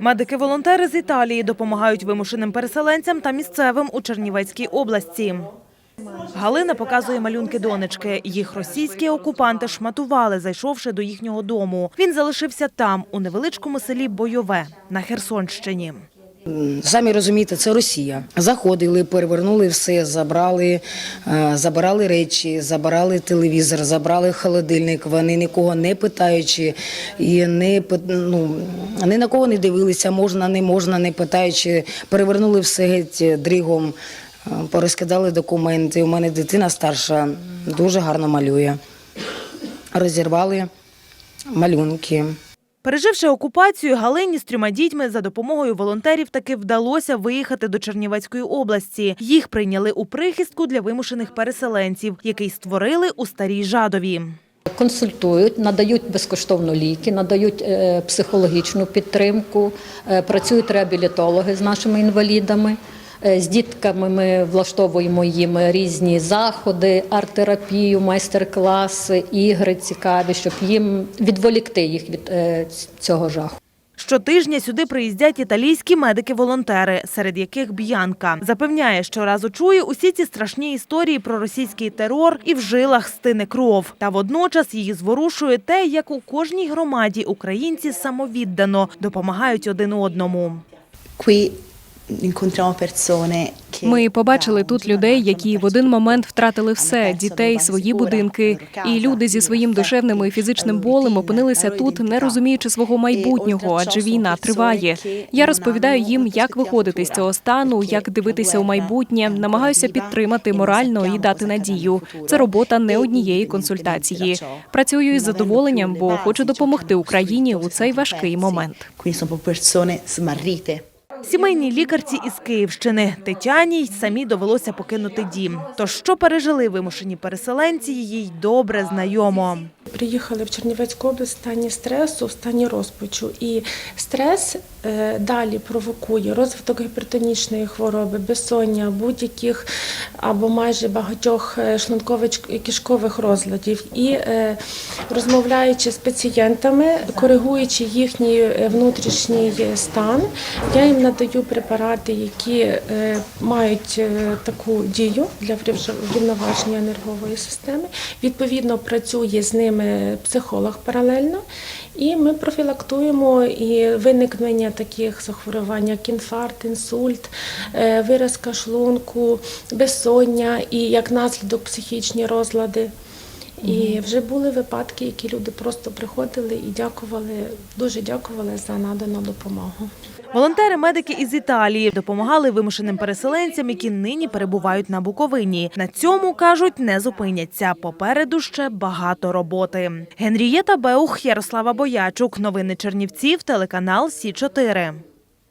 Медики-волонтери з Італії допомагають вимушеним переселенцям та місцевим у Чернівецькій області. Галина показує малюнки донечки. Їх російські окупанти шматували, зайшовши до їхнього дому. Він залишився там, у невеличкому селі Бойове на Херсонщині. Самі розумієте, це Росія. Заходили, перевернули все, забрали, е, забирали речі, забирали телевізор, забрали холодильник. Вони нікого не питаючи і не ну, ні на кого не дивилися, можна, не можна, не питаючи. Перевернули все геть дрігом, е, порозкидали документи. У мене дитина старша дуже гарно малює. Розірвали малюнки. Переживши окупацію, Галині з трьома дітьми за допомогою волонтерів таки вдалося виїхати до Чернівецької області. Їх прийняли у прихистку для вимушених переселенців, який створили у Старій Жадові. Консультують, надають безкоштовно ліки, надають е, психологічну підтримку, е, працюють реабілітологи з нашими інвалідами. Е, З дітками ми влаштовуємо їм різні заходи, арт-терапію, майстер-класи, ігри цікаві, щоб їм відволікти їх від е, цього жаху. Щотижня сюди приїздять італійські медики-волонтери, серед яких Б'янка. Запевняє, що разу чує усі ці страшні історії про російський терор і в жилах стине кров. Та водночас її зворушує те, як у кожній громаді українці самовіддано допомагають один одному. Ми побачили тут людей, які в один момент втратили все дітей, свої будинки. І люди зі своїм душевним і фізичним болем опинилися тут, не розуміючи свого майбутнього, адже війна триває. Я розповідаю їм, як виходити з цього стану, як дивитися у майбутнє, намагаюся підтримати морально і дати надію. Це робота не однієї консультації. Працюю із задоволенням, бо хочу допомогти Україні у цей важкий момент. Сімейній лікарці із Київщини Тетяні й самі довелося покинути дім. Тож що пережили вимушені переселенці, їй добре знайомо. Приїхали в Чернівецьку область в стані стресу, в стані розпачу. І стрес е, далі провокує розвиток гіпертонічної хвороби, безсоння, будь-яких або майже багатьох е, шлунково-кишкових розладів. І е, розмовляючи з пацієнтами, коригуючи їхній внутрішній стан, я їм надаю препарати, які мають таку дію для врівноваження нервової системи. Відповідно, працює з ними психолог паралельно, і ми профілактуємо і виникнення таких захворювань, як інфаркт, інсульт, е, виразка шлунку, безсоння і як наслідок психічні розлади. І вже були випадки, які люди просто приходили і дякували, дуже дякували за надану допомогу. Волонтери-медики із Італії допомагали вимушеним переселенцям, які нині перебувають на Буковині. На цьому кажуть, не зупиняться. Попереду ще багато роботи. Генрієта Беух, Ярослава Боячук. Новини Чернівців, телеканал Сі 4